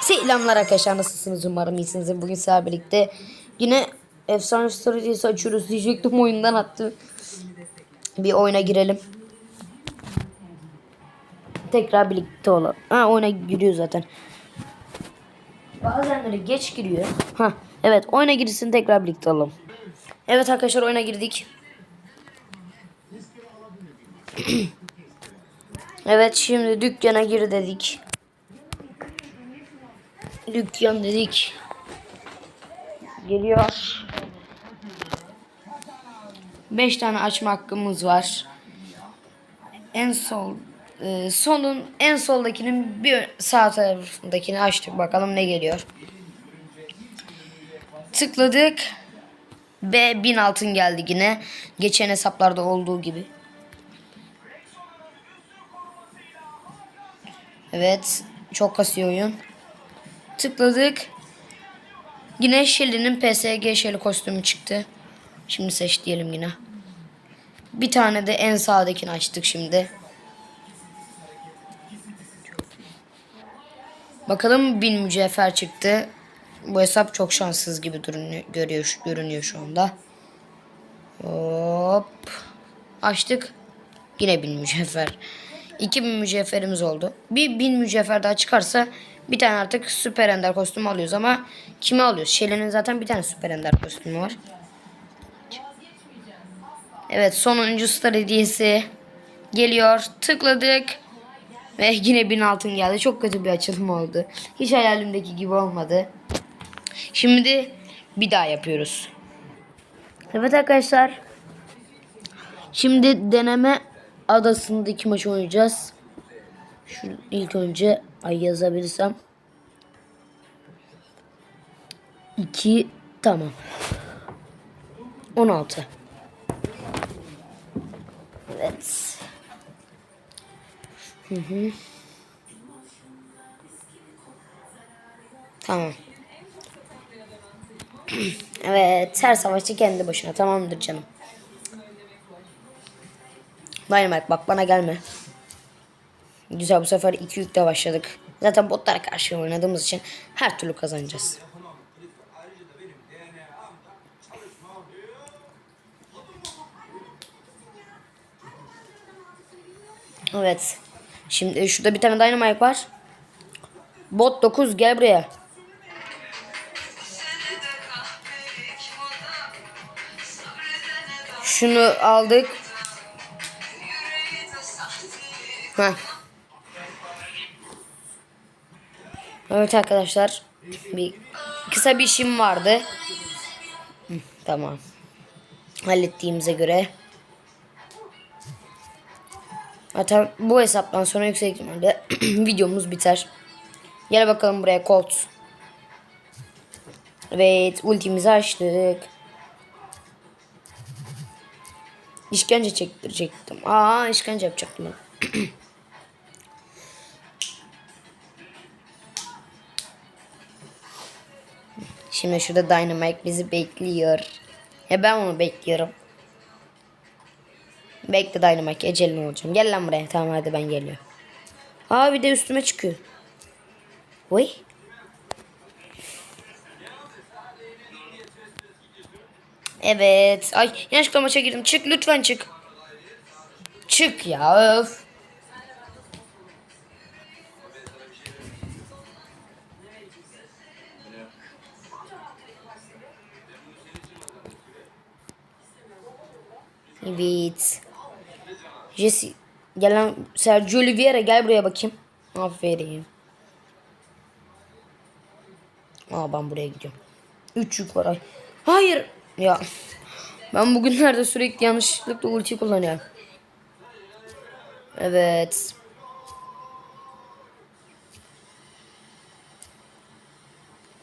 Selamlar arkadaşlar nasılsınız umarım iyisinizdir. Bugün sizlerle birlikte yine efsane stratejisi açıyoruz diyecektim oyundan attı. Bir oyuna girelim. Tekrar birlikte olalım. Ha oyuna giriyor zaten. Bazenleri geç giriyor. Ha evet oyuna girsin tekrar birlikte olalım. Evet arkadaşlar oyuna girdik. evet şimdi dükkana gir dedik. Dükkan dedik. Geliyor. 5 tane açma hakkımız var. En sol e, solun en soldakinin bir sağ tarafındakini açtık. Bakalım ne geliyor. Tıkladık. B 1000 altın geldi yine. Geçen hesaplarda olduğu gibi. Evet. Çok kasıyor oyun. Tıkladık. Yine Shelly'nin PSG Shelly kostümü çıktı. Şimdi seç diyelim yine. Bir tane de en sağdakini açtık şimdi. Bakalım bin mücevher çıktı. Bu hesap çok şanssız gibi görüyor, görünüyor şu anda. Hop. Açtık. Yine bin mücevher. 2000 mücevherimiz oldu. Bir bin mücevher daha çıkarsa bir tane artık süper ender kostümü alıyoruz ama kime alıyoruz? Şelenin zaten bir tane süper ender kostümü var. Evet sonuncu star hediyesi geliyor. Tıkladık. Ve yine bin altın geldi. Çok kötü bir açılım oldu. Hiç hayalimdeki gibi olmadı. Şimdi bir daha yapıyoruz. Evet arkadaşlar. Şimdi deneme adasındaki maçı oynayacağız. Şu ilk önce ay yazabilirsem. 2 tamam. 16. Evet. Hı hı. Tamam. evet, her savaşçı kendi başına. Tamamdır canım. Dynamite bak bana gelme. Güzel bu sefer iki yükle başladık. Zaten botlara karşı oynadığımız için her türlü kazanacağız. Evet. Şimdi şurada bir tane dynamite var. Bot 9 gel buraya. Şunu aldık. Heh. Evet arkadaşlar. Bir kısa bir işim vardı. Tamam. Hallettiğimize göre. Zaten bu hesaptan sonra yüksek ihtimalle videomuz biter. Gel bakalım buraya Colt. Evet ultimizi açtık. İşkence çektirecektim. Aa işkence yapacaktım ben. Şimdi şurada Dynamite bizi bekliyor. Ya ben onu bekliyorum. Bekle Dynamite ecelin olacağım. Gel lan buraya. Tamam hadi ben geliyorum. Aa bir de üstüme çıkıyor. Oy. Evet. Ay yanlışlıkla maça girdim. Çık lütfen çık. Çık ya öf. Evet. Jesse. Gel lan Sergio Oliveira gel buraya bakayım. Aferin. Aa ben buraya gidiyorum. Üç yük var ay. Hayır. Ya. Ben bugünlerde sürekli yanlışlıkla ulti kullanıyorum. Evet.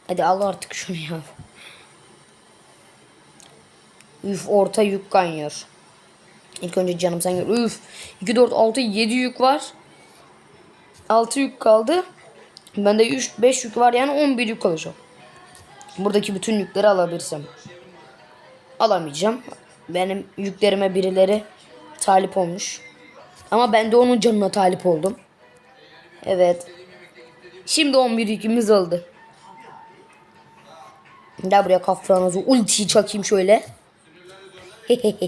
Hadi al artık şunu ya. Üf orta yük kaynıyor. İlk önce canım sen gör. Üf. 2, 4, 6, 7 yük var. 6 yük kaldı. Bende 3, 5 yük var yani 11 yük olacak. Buradaki bütün yükleri alabilirsem. Alamayacağım. Benim yüklerime birileri talip olmuş. Ama ben de onun canına talip oldum. Evet. Şimdi 11 yükümüz oldu. Gel buraya kafranızı ultiyi çakayım şöyle.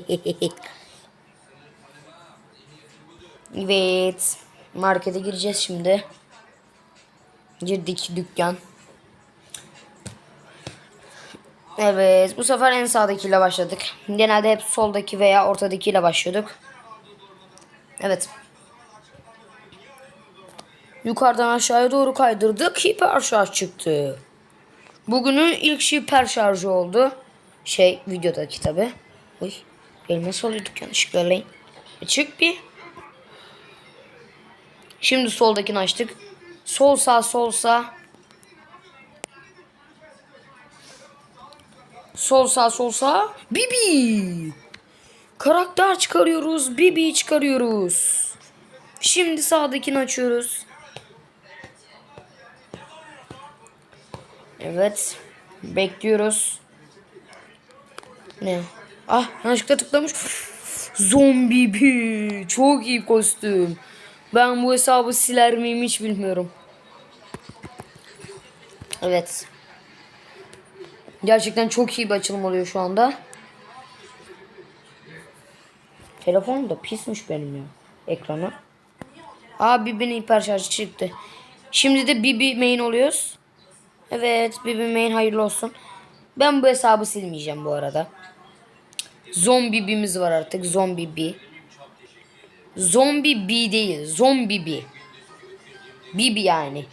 evet. Markete gireceğiz şimdi. Girdik dükkan. Evet. Bu sefer en sağdakiyle başladık. Genelde hep soldaki veya ortadakiyle başlıyorduk. Evet. Yukarıdan aşağıya doğru kaydırdık. Hiper şarj çıktı. Bugünün ilk hiper şarjı oldu. Şey videodaki tabi. Uy. Elime soluyorduk yanlışlıkla çık bir. Şimdi soldakini açtık. Sol sağ sol sağ. Sol sağ sol sağ. Bibi. Karakter çıkarıyoruz. Bibi çıkarıyoruz. Şimdi sağdakini açıyoruz. Evet. Bekliyoruz. Ne? Ah yanlışlıkla tıklamış. Zombi bi. Çok iyi kostüm. Ben bu hesabı siler miyim hiç bilmiyorum. Evet. Gerçekten çok iyi bir açılım oluyor şu anda. Telefonum da pismiş benim ya. Ekranı. Aa Bibi'nin hiper şarjı çıktı. Şimdi de Bibi main oluyoruz. Evet Bibi main hayırlı olsun. Ben bu hesabı silmeyeceğim bu arada. Zombi B'miz var artık. Zombi B. Zombi B değil. Zombi B. Bibi yani.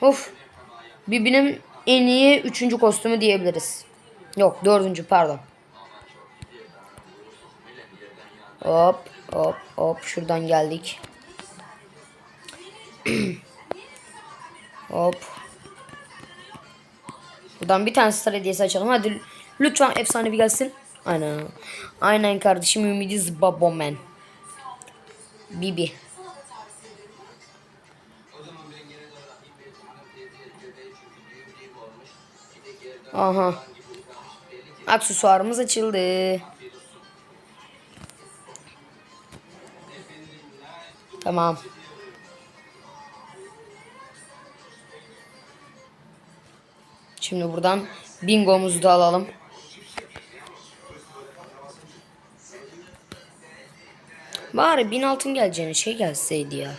Of. Bibi'nin en iyi üçüncü kostümü diyebiliriz. Yok dördüncü pardon. Hop hop hop şuradan geldik. hop. Buradan bir tane star hediyesi açalım. Hadi lütfen efsane bir gelsin. Aynen. Aynen kardeşim ümidiz babomen. Bibi. Aha. Aksesuarımız açıldı. Tamam. Şimdi buradan bingomuzu da alalım. Bari bin altın geleceğine şey gelseydi ya.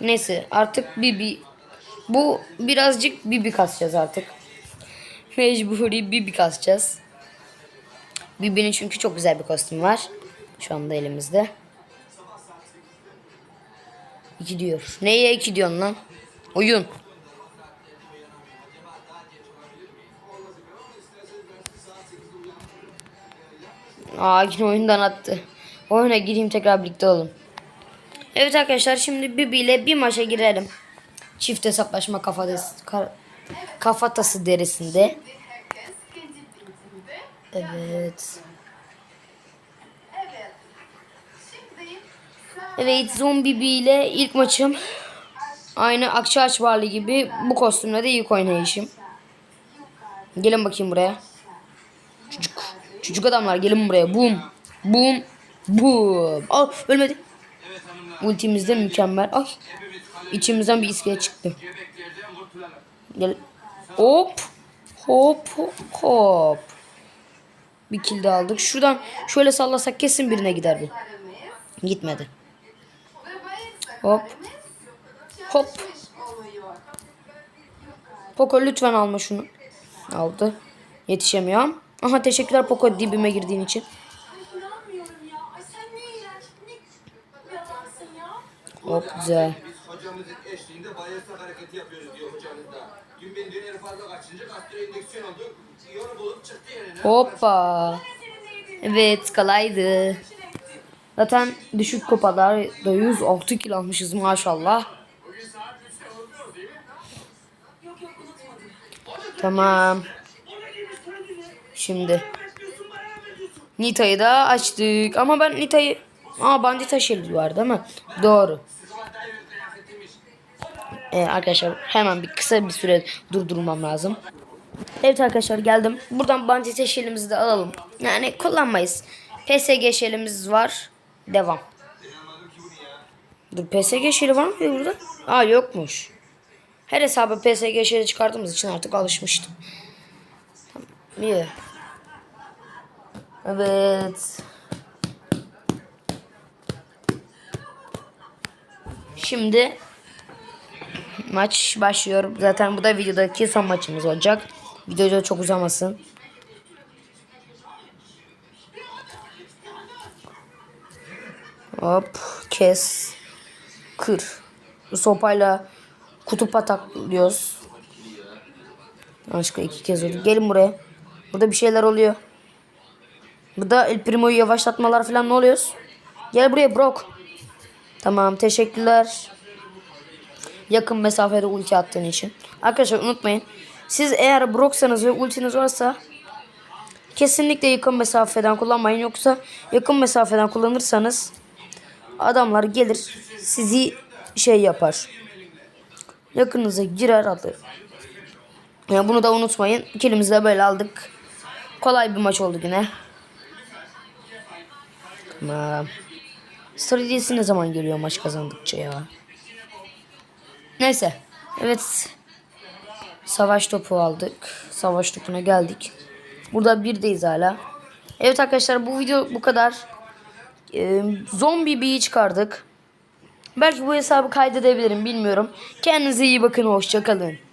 Neyse artık Bibi bu birazcık Bibi kasacağız artık. Mecburi Bibi kasacağız. Bibi'nin çünkü çok güzel bir kostüm var. Şu anda elimizde. İki diyor. Neye iki diyorsun lan? Oyun. Aa yine oyundan attı. Oyuna gireyim tekrar birlikte olalım. Evet arkadaşlar şimdi Bibi ile bir maça girelim. Çift hesaplaşma kafatası, ka- kafatası derisinde. Evet. Evet Zombi Bee ile ilk maçım. Aynı Akçaaç Varlı gibi bu kostümle de ilk oynayışım. Gelin bakayım buraya. Çocuk. Çocuk adamlar gelin buraya. Boom. Boom. Boom. Al ölmedi. Ultimizde mükemmel. Ay. İçimizden bir iskelet çıktı. Gel. Hop. Hop hop hop. Bir kill de aldık. Şuradan şöyle sallasak kesin birine gider bu. Gitmedi. Hop. Hop. Poco lütfen alma şunu. Aldı. Yetişemiyorum. Aha teşekkürler Poco dibime girdiğin için. İnanmıyorum ya. Ay sen ne iğrenç, ne yalansın ya. Hop güzel. Biz hocamızın eşliğinde bayılsak hareketi yapıyoruz diyor hocamız da. Dün ben döneri fazla kaçınca gastro endeksiyon oldu. Yolu bulup çıktı yerine. Hoppa. Evet kolaydı. Zaten düşük kupalar da 106 kilo almışız maşallah. Tamam. Şimdi. Nita'yı da açtık. Ama ben Nita'yı... Aa bandita şeridi var değil mi? Doğru. Ee, arkadaşlar hemen bir kısa bir süre durdurmam lazım. Evet arkadaşlar geldim. Buradan bandita şelimizi de alalım. Yani kullanmayız. PSG şelimiz var. Devam. Dur PSG şeri var mı burada? Aa yokmuş. Her hesabı PSG şeri çıkardığımız için artık alışmıştım. Tamam, iyi. Evet. Şimdi maç başlıyor. Zaten bu da videodaki son maçımız olacak. Video da çok uzamasın. Hop kes. Kır. Sopayla kutup ataklıyoruz. Yanlışlıkla iki kez oldu. Gelin buraya. Burada bir şeyler oluyor. Burada El Primo'yu yavaşlatmalar falan ne oluyoruz? Gel buraya Brock. Tamam teşekkürler. Yakın mesafede ulti attığın için. Arkadaşlar unutmayın. Siz eğer Brock'sanız ve ultiniz varsa kesinlikle yakın mesafeden kullanmayın. Yoksa yakın mesafeden kullanırsanız adamlar gelir sizi şey yapar. Yakınıza girer alır. Yani bunu da unutmayın. İkilimizi de böyle aldık. Kolay bir maç oldu yine. Tamam. Stratejisi ne zaman geliyor maç kazandıkça ya. Neyse. Evet. Savaş topu aldık. Savaş topuna geldik. Burada birdeyiz hala. Evet arkadaşlar bu video bu kadar. Ee, zombi bir çıkardık. Belki bu hesabı kaydedebilirim bilmiyorum. Kendinize iyi bakın hoşçakalın.